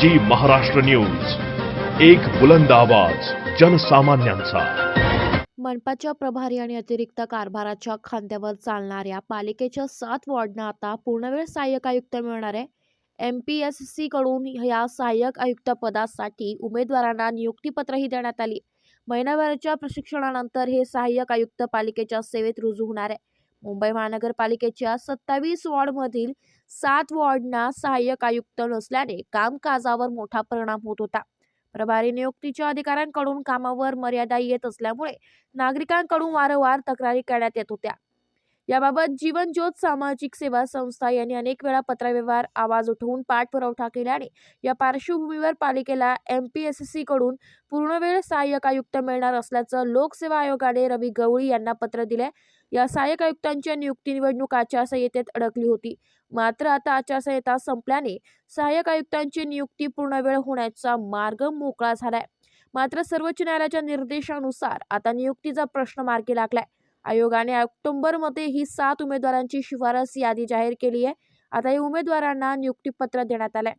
जी Maharashtra news. एक बुलंद आवाज जनसामान्यांचा. मनपाच्या प्रभारी आणि अतिरिक्त कारभाराच्या खांद्यावर चालणाऱ्या पालिकेच्या सात वॉर्डना आता पूर्णवेळ सहाय्यक आयुक्त मिळणार आहे. एम पी एस सी कडून या सहाय्यक आयुक्त पदासाठी उमेदवारांना नियुक्तीपत्रही देण्यात आली. महिनाभराच्या प्रशिक्षणानंतर हे सहाय्यक आयुक्त पालिकेच्या सेवेत रुजू होणार आहे. मुंबई महानगरपालिकेच्या सत्तावीस वॉर्डमधील सात वॉर्डना सहाय्यक आयुक्त नसल्याने कामकाजावर मोठा परिणाम होत होता. प्रभारी नियुक्तीच्या अधिकाऱ्यांकडून कामावर मर्यादा येत असल्यामुळे नागरिकांकडून वारंवार तक्रारी करण्यात येत होत्या. याबाबत जीवन ज्योत सामाजिक सेवा संस्था यांनी अनेक वेळा पत्रव्यवहार आवाज उठवून पाठपुरवठा केल्याने या पार्श्वभूमीवर पालिकेला एम पी एस सी कडून पूर्णवेळ सहाय्यक आयुक्त मिळणार असल्याचं लोकसेवा आयोगाने रवी गवळी यांना पत्र दिले या सहाय्यक आयुक्तांच्या नियुक्ती निवडणूक आचारसंहितेत अडकली होती. मात्र आता आचारसंहिता संपल्याने सहाय्यक आयुक्तांची नियुक्ती पूर्णवेळ होण्याचा मार्ग मोकळा झालाय. मात्र सर्वोच्च न्यायालयाच्या निर्देशानुसार आता नियुक्तीचा प्रश्न मार्गी लागलाय. आयोगाने ऑक्टोबरमध्ये ही सात उमेदवारांची शिफारस यादी जाहीर केली आहे. आता या उमेदवारांना नियुक्तीपत्र देण्यात आलंय.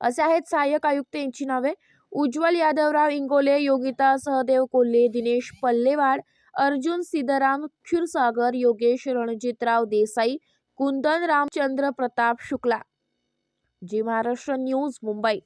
असे आहेत सहाय्यक आयुक्त यांची नावे. Ujjwal Yadavrao Ingole Yogita Sahadev Kolhe Dinesh Pallewad Arjun Siddharam Kshirsagar Yogesh Ranjitrao Desai Kundan Ramchandra Pratap Shukla. G Maharashtra news Mumbai.